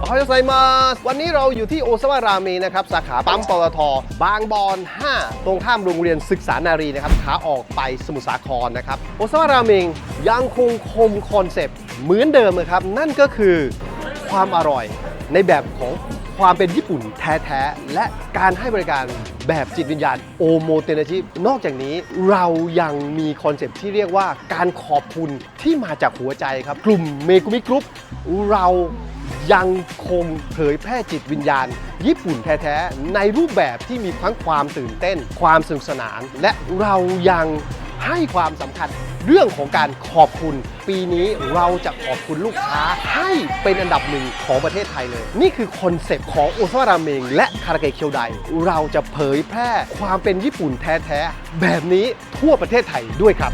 โอฮายไซมาสวันนี้เราอยู่ที่โอซาวารามงนะครับ สาขาปั๊มปตท บางบอน 5 ตรงข้ามโรงเรียนศึกษานารีนะครับ ขาออกไปสมุทรสาครนะครับ โอซาวาราเมงยังคงคมคอนเซปต์เหมือนเดิมนะครับ นั่นก็คือความอร่อยในแบบของความเป็นญี่ปุ่นแท้ๆ และการให้บริการแบบจิตวิญญาณโอโมเตนาชินอกจากนี้เรายังมีคอนเซปต์ที่เรียกว่าการขอบคุณที่มาจากหัวใจครับ กลุ่มเมกุมิกรุ๊ปเรา ยังคงเผยแพร่จิตวิญญาณ ญี่ปุ่นแท้ๆ ในรูปแบบที่มีทั้งความตื่นเต้น ความสนุกสนาน และเรายังให้ความสำคัญเรื่องของการขอบคุณ ปีนี้เราจะขอบคุณลูกค้าให้เป็นอันดับหนึ่งของประเทศไทยเลย นี่คือคอนเซปต์ของโอซาวาราเมงและคาราเกะเคียวไดเราจะเผยแพร่ความเป็นญี่ปุ่นแท้ๆ แบบนี้ทั่วประเทศไทยด้วยครับ